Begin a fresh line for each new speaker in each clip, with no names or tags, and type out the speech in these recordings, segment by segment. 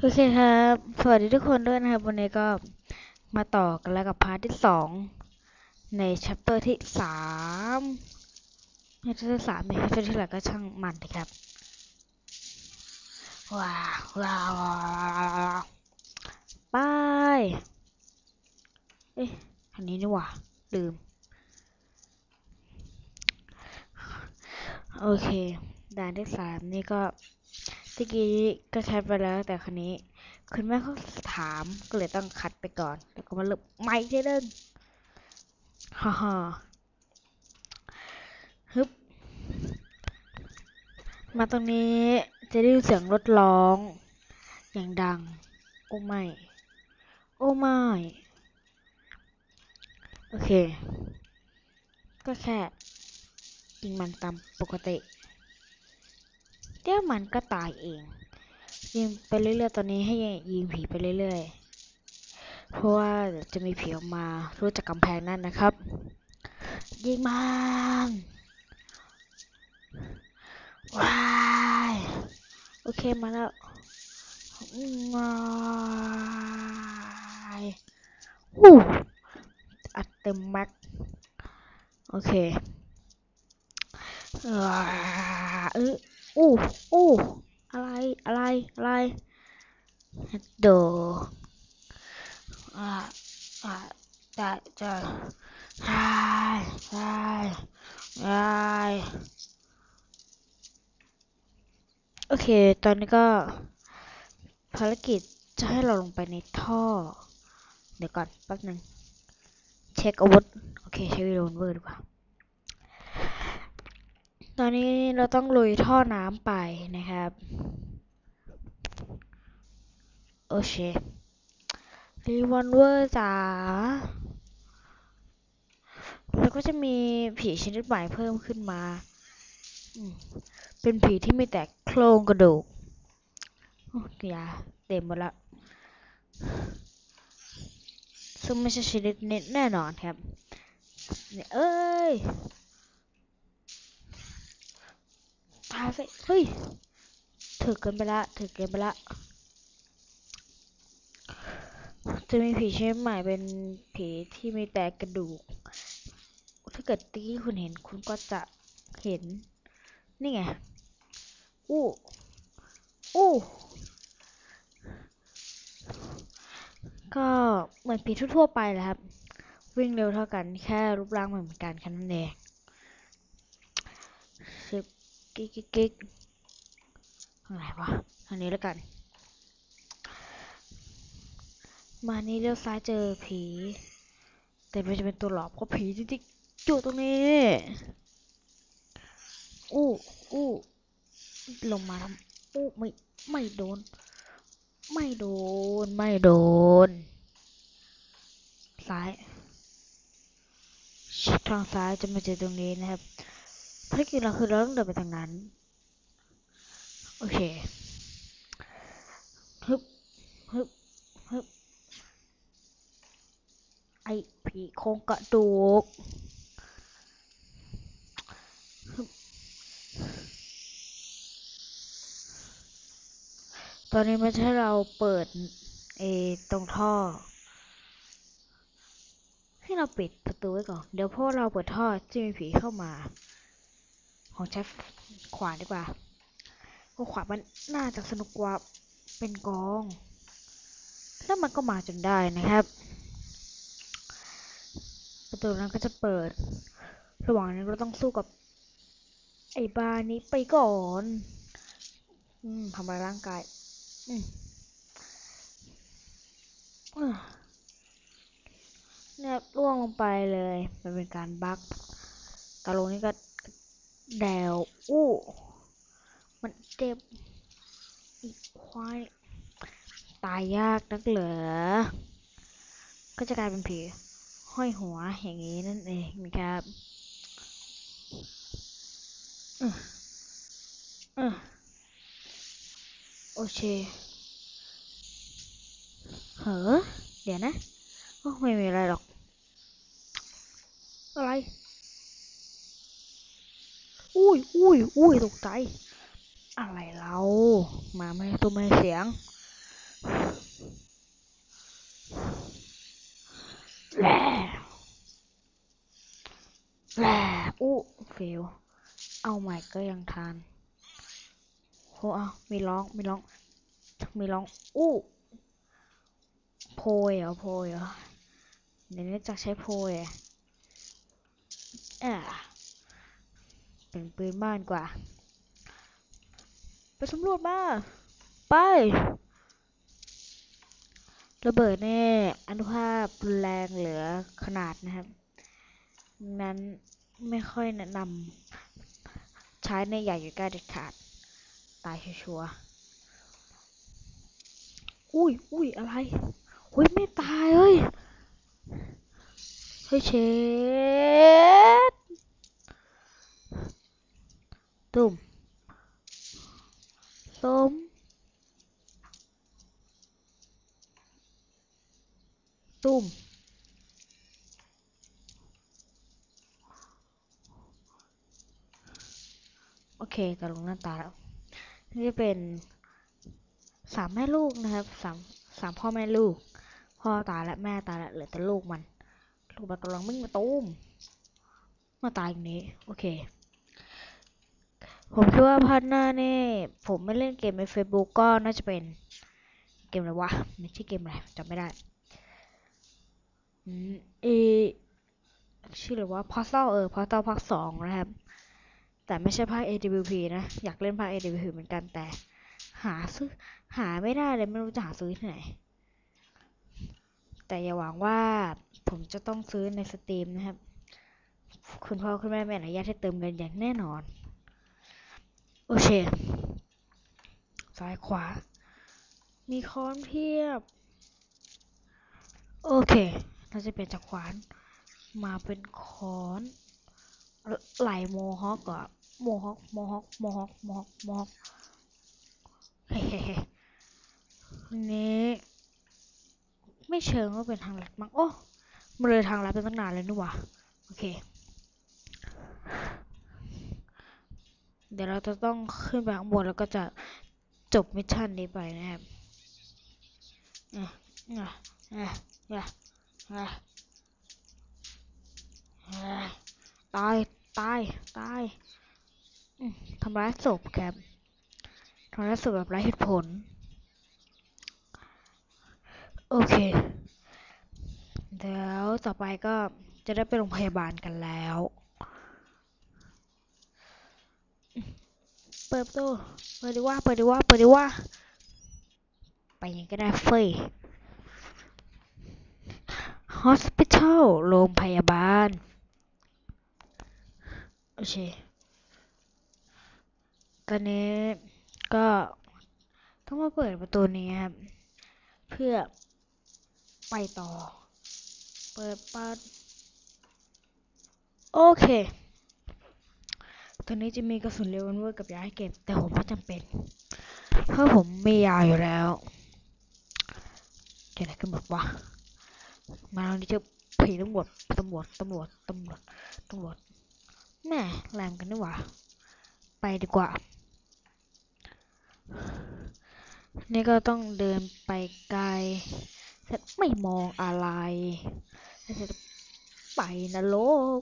โอเคครับ สวัสดีทุกคนด้วยนะครับ วันนี้ก็มาต่อกันแล้วกับพาร์ทที่สองในชัปเตอร์ที่สามไม่ใช่ที่สามเนี่ยชัปเตอร์ที่หลักก็ช่างมันนะครับว้าวว้าวว้าวไปเอ๊ะอันนี้นี่หว่าลืม โอเคด่านที่สามนี่ก็ ตะกี้ก็แคปไปแล้วแต่ครั้นี้ คุณแม่เขาถามก็เลยต้องคัดไปก่อน แล้วก็มาเริ่มใหม่ทีเดินฮ่าฮ่าฮึบมาตรงนี้จะได้ยินเสียงรถร้อง อย่างดัง โอ้ไม่ โอ้ไม่ โอเค ก็แค่ยิงมันตามปกติ เดี๋ยวมันก็ตายเอง ยิงไปเรื่อยๆ ตอนนี้ให้ยิงผีไปเรื่อยๆ เพราะว่าจะมีผีออกมารู้จากกำแพงนั่นนะครับ ยิงมันว้ายโอเคมาแล้วว้ายวู้อัดเต็มแม็กโอเคว้าเออ อู้อู้อะไรอะไรอะไรโดอ่าอ่าจะจะใช่ใช่ใช่โอเค ตอนนี้ก็ ภารกิจจะให้เราลงไปในท่อ เดี๋ยวก่อนแป๊บหนึ่งเช็คอาวุธ โอเค ใช้วิดีโอเวอร์ดีกว่า ตอนนี้เราต้องลุยท่อน้ำไปนะครับ โอเครีวอลเวอร์จ๋าแล้วก็จะมีผีชนิดใหม่เพิ่มขึ้นมา เป็นผีที่มีแต่โครงกระดูกอ้ยาเต็มหมดละ ซึ่งไม่ใช่ชนิดเน็ตแน่นอนครับ เอ้ย ตาไปเฮ้ยถือเกินไปละถือเกินไปละจะมีผีชนิดใหม่เป็นผีที่มีแต่กระดูก ถ้าเกิดตีคุณเห็นคุณก็จะเห็น นี่ไง อู้ อู้ก็เหมือนผีทั่วๆไปแหละครับ วิ่งเร็วเท่ากันแค่รูปร่างเหมือนกันแค่นั้นเอง กิ๊กกิ๊กกิ๊กทางไหนวะทางนี้แล้วกัน มานี่เลี้ยวซ้ายเจอผี แต่ไม่จะเป็นตัวหลอกเพราะผีจริงๆอยู่ตรงนี้ อู้อู้ลงมาทำอู้ไม่ไม่โดน ไม่โดน ไม่โดน ซ้าย ทางซ้ายจะมาเจอตรงนี้นะครับ ภารกิจเราคือเราต้องเดินไปทางนั้น โอเคฮึบฮึบฮึบไอผีโครงกระดูกตอนนี้ไม่ใช่เราเปิดเอตรงท่อ ให้เราปิดประตูไว้ก่อน เดี๋ยวพอเราเปิดท่อจะมีผีเข้ามา ของใช้ขวานดีกว่าเพราะขวานมันน่าจะสนุกกว่าเป็นกอง แล้วมันก็มาจนได้นะครับ ประตูนั้นก็จะเปิด ระหว่างนั้นเราต้องสู้กับ ไอ้บ้านี้ไปก่อน อืมทำลายร่างกาย อืมอะเนี่ยล่วงลงไปเลย มันเป็นการบั๊กตาลนี่ก็ แดวอู้ มันเจ็บ อีกควาย ตายยากนักเหลือ ก็จะกลายเป็นผี ห้อยหัวอย่างนี้นั่นเองนะครับออโอเคเฮ้อเดี๋ยวนะ ไม่มีอะไรหรอก อะไร อุ้ยอุ้ยอุ้ยตกใจ อะไรเรา มาไม่ตัวไม่เสียงแหลแหลอู้เฟล เอาใหม่ก็ยังทานโหเอามีร้อง มีร้อง มีร้อง อู้โพยเหรอโพยเหรอเดี๋ยวนี้จะใช้โพยอะ เป็นปืนบ้านกว่า ไปสำรวจมา ไประเบิดเนี่ยอนุภาพรุนแรงเหลือขนาดนะครับ นั้นไม่ค่อยแนะนำใช้ในใหญ่อยู่ใกล้เด็ดขาด ตายชัวร์อุ้ยอุ้ยอะไรอุ้ยไม่ตายเฮ้ย เฮ้ยเชด ตุ่มล้มตุ่มโอเคตกลงหน้าตาแล้ว นี่เป็นสามแม่ลูกนะครับสามสามพ่อแม่ลูก พ่อตายและแม่ตายและเหลือแต่ลูกมัน ลูกมันกำลังวิ่งมาตูมมาตายอย่างนี้ โอเค ผมคิดว่าพาร์ทหน้านี่ ผมไม่เล่นเกมใน Facebook ก็น่าจะเป็นเกมอะไรวะไม่ใช่เกมอะไรจำไม่ได้เอชื่ออะไรวะพอ z เ l เออพอ z เ l ภาคสองนะครับ แต่ไม่ใช่ภาค AWP นะ อยากเล่นภาค AWP เหมือนกันแต่ หาซื้อหาไม่ได้เลยไม่รู้จะหาซื้อที่ไหน แต่อย่าหวังว่าผมจะต้องซื้อในสตรีมนะครับ คุณพ่อคุณแม่ไม่อนุญาตให้เติมเงินอย่างแน่นอน โอเค ซ้ายขวา มีค้อนเพียบ โอเค เราจะเปลี่ยนจากขวานมาเป็นค้อนไหลโมฮอคก่อนโมฮอคโมฮอคโมฮอคโมฮอคโมฮอคเฮ้เฮ้นี้ไม่เชิงว่าเป็นทางลัดมั้งโอ้มันเลยทางลัดเป็นตั้งนานเลยนี่หว่าโอเค เดี๋ยวเราจะต้องขึ้นไปข้างบนแล้วก็จะจบมิชชั่นนี้ไปนะครับอะอะอะอะอะตาย ตาย ตายทำร้ายศพครับทำร้ายศพแบบไร้เหตุผล โอเค เดี๋ยวต่อไปก็จะได้ไปโรงพยาบาลกันแล้ว ปิดประตูเปิดดีว่าเปิดดีว่าเปิดดีว่า ไปยังก็ได้เฟย hospital โรงพยาบาล โอเค ตอนนี้ก็ต้องมาเปิดประตูนี้ครับ เพื่อไปต่อ เปิดปัดโอเค ตอนนี้จะมีกระสุนเร็วเวอร์กับยาให้เก็บ แต่ผมไม่จำเป็น เพราะผมมียาอยู่แล้วเกิดอะไรขึ้นบอกว่ามาตอนนี้จะผีตำรวจตำรวจตำรวจตำรวจตำรวจแม่แรงกันนี่หว่า ไปดีกว่า นี่ก็ต้องเดินไปไกลฉันไม่มองอะไรฉันจะไปนรก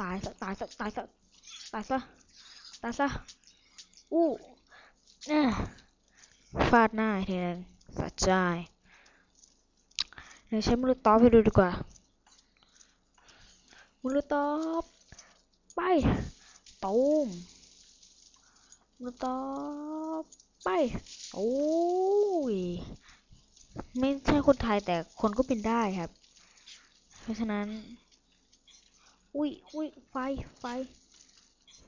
ตายซะตายซะตายซะ ตายซะตายซะอู้อะฟาดหน้าอีกทีนึงสะใจเดี๋ยวใช้มือตอบให้ดูดีกว่ามือตอบไปตูมมือตอบไปโอ้ยไม่ใช่คนไทยแต่คนก็เป็นได้ครับ เพราะฉะนั้น อุ้ยอุ้ยไฟไฟ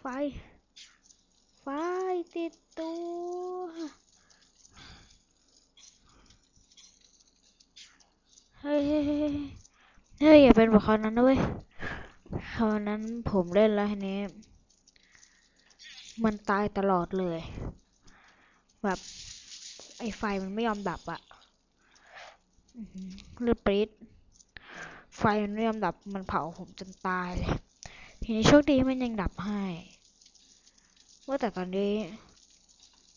ไฟ ไฟติดตัวเฮ้ยเฮ้ยเฮ้ยอย่าเป็นแบบเขานั้นนะเว้ยครานั้นผมเล่นแล้วทีนี้ มันตายตลอดเลย แบบ ไอ้ไฟมันไม่ยอมดับอะเลือดปรี๊ดไฟมันไม่ยอมดับมันเผาผมจนตายเลย ทีนี้โชคดีมันยังดับให้ ว่าแต่ตอนนี้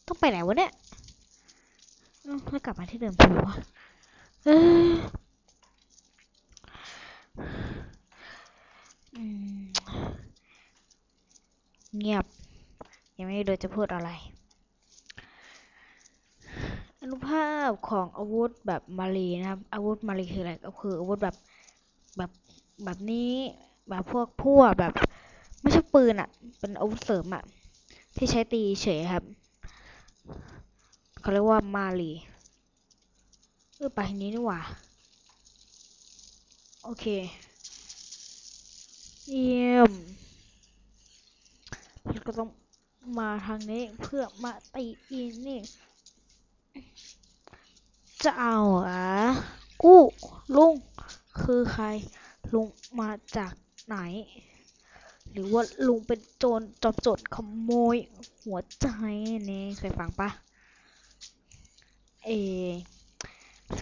ต้องไปไหนวะเนี่ยแล้วกลับมาที่เดิมทำไว่าเงียบ ยังไม่โดยจะพูดอะไร อนุภาพของอาวุธแบบมารีนะครับ อาวุธมารีคืออะไรก็คืออาวุธแบบแบบแบบนี้แบบพวกพวกแบบ ไม่ใช่ปืนอะ่ะ เป็นอาวุธเสริมอะ่ะ ที่ใช้ตีเฉยครับเขาเรียกว่ามารีเออไปทางนี้นี่หว่า โอเค เยี่ยมแล้วก็ต้องมาทางนี้เพื่อมาตีอีนี่ จะเอาอะกู้ลุง คือใคร ลุงมาจากไหน หรือว่าลุงเป็นโจรจอมโจรขโมยหัวใจนี่เคยฟังปะเอ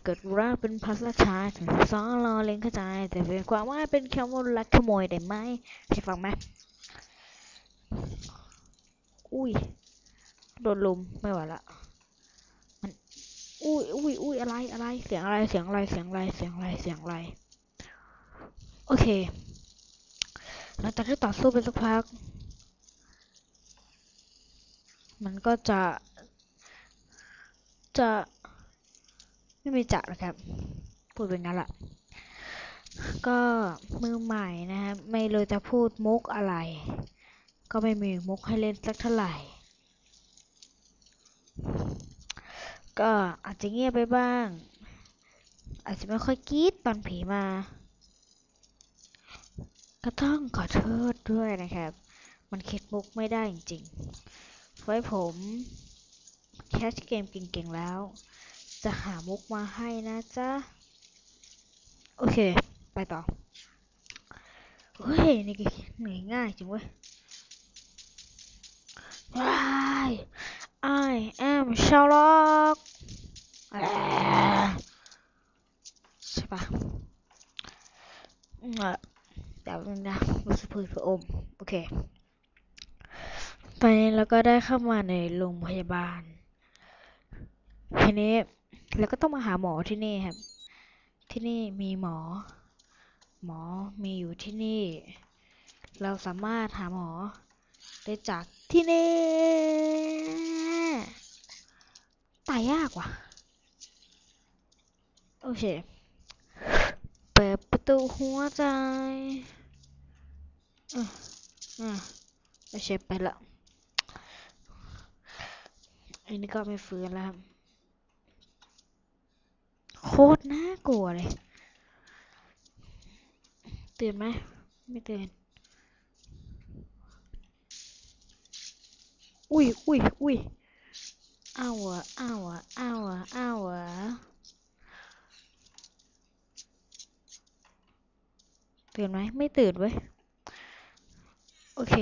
เกิดว่าเป็นภาษาชาถึงสอรอเล่นเข้าใจ แต่เป็นความว่าเป็นแคำว่าลักขโมยได้ไหมเคยฟังไหมอุ้ยโดนลุมไม่ไหวละมันอุ้ยอุ้ยอุ้ยอะไรอะไรเสียงอะไรเสียงอะไรเสียงอะไรเสียงอะไรเสียงอะไรโอเค หลังจากที่ต่อสู้ไปสักพัก มันก็จะ จะ ไม่มีจะนะครับ พูดเป็นงั้นแหละก็มือใหม่นะครับไม่รู้จะพูดมุกอะไร ก็ไม่มีมุกให้เล่นสักเท่าไหร่ ก็อาจจะเงียบไปบ้าง อาจจะไม่ค่อยกรี๊ดตอนผีมา ก็ต้องขอโทษด้วยนะครับ มันคิดมุกไม่ได้จริงๆ ไว้ผมแคชเกมเก่งๆแล้ว จะหามุกมาให้นะจ๊ะ โอเค ไปต่อ เฮ้ย นี่เหนื่อยง่ายจริงเว้ย I I am Sherlock ใช่ปะมอะ เดี๋ยวนึงนะรู้สึกผืดผอม โอเค ตอนนี้เราก็ได้เข้ามาในโรงพยาบาล ทีนี้เราก็ต้องมาหาหมอที่นี่ครับ ที่นี่มีหมอ หมอมีอยู่ที่นี่ เราสามารถหาหมอได้จากที่นี่ตายยากว่ะ โอเค เปิดประตูหัวใจ อะอะโอเคไปละอันนี้ก็ไม่ฟื้นแล้วครับโคตรน่ากลัวเลย ตื่นไหมไม่ตื่น อุ้ยอุ้ยอุ้ยอ้าวอ้าวอ้าวอ้าวตื่นไหมไม่ตื่นเว้ย เค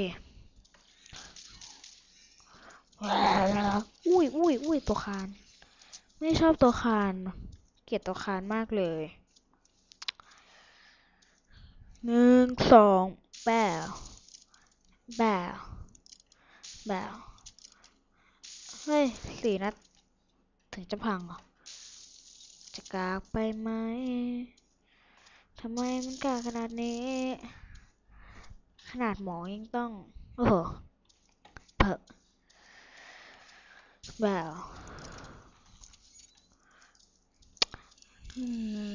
อุ้ยอุ้ยอุ้ยตัวคาน ไม่ชอบตัวคาน เกลียดตัวคานมากเลยหนึ่งสองแบวแบวแบวเฮ้ยสี่นัด ถึงจะพังเหรอ จะกากไปไหมทำไมมันกากขนาดนี้ ขนาดหมอยังต้อง โอ้โหเผอะแบบอืม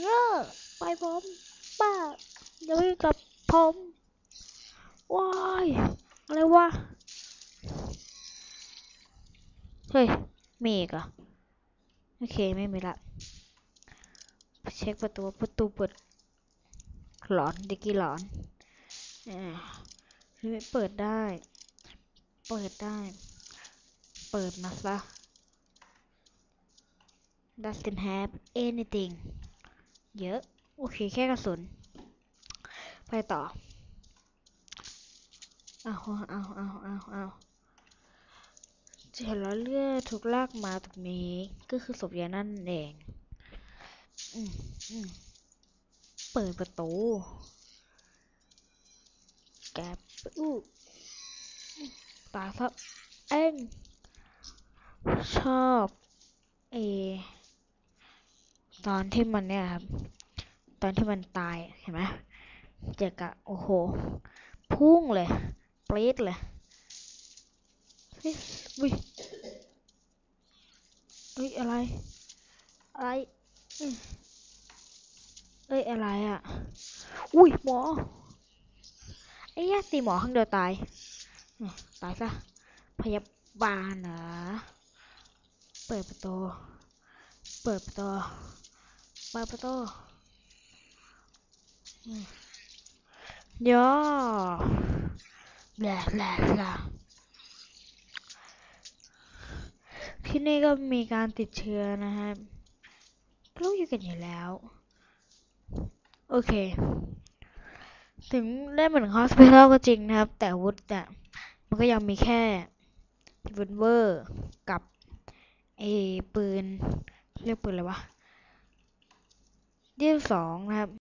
เงอะไปผมป้าอย่าไปกับผมว้ายอะไรวะ เฮ้ย มีอีกเหรอะโอเค ไม่มีละ เช็คประตู ประตูเปิดหลอนดิกี้หลอน อ่าเฮ้เปิดได้ เปิดได้ เปิดมาซะ doesn't have anything เยอะ โอเค แค่กระสุน ไปต่อ เอาเอาเอาเอาเอาจะเห็นแล้วเลือดถูกลากมาตรงนี้ ก็คือศพยานั่นเอง อืมอืมเปิดประตู แกบอู้ตาซับเอ็งชอบเอตอนที่มันเนี่ยครับ ตอนที่มันตายเห็นไหมเจอกะโอ้โห พุ่งเลยปรี๊ดเลยเฮ้ยอุ้ยเอ้ยอะไร อะไรเอ้ยอะไรอะ อุ้ยหมอ ไอ้ยาตีหมอข้างเดียวตาย ตายซะ พยาบาลเหรอ เปิดประตู เปิดประตู เปิดประตูอืมย่อแบลแบลแบลที่นี่ก็มีการติดเชื้อนะครับรู้อยู่กันอยู่แล้ว โอเค ถึงได้เหมือนฮอสพิทอลก็จริงนะครับ แต่วุธเนี่มันก็ยังมีแค่วุนเวอร์กับไอปืน เรียกปืนอะไรวะยี่สองนะครับ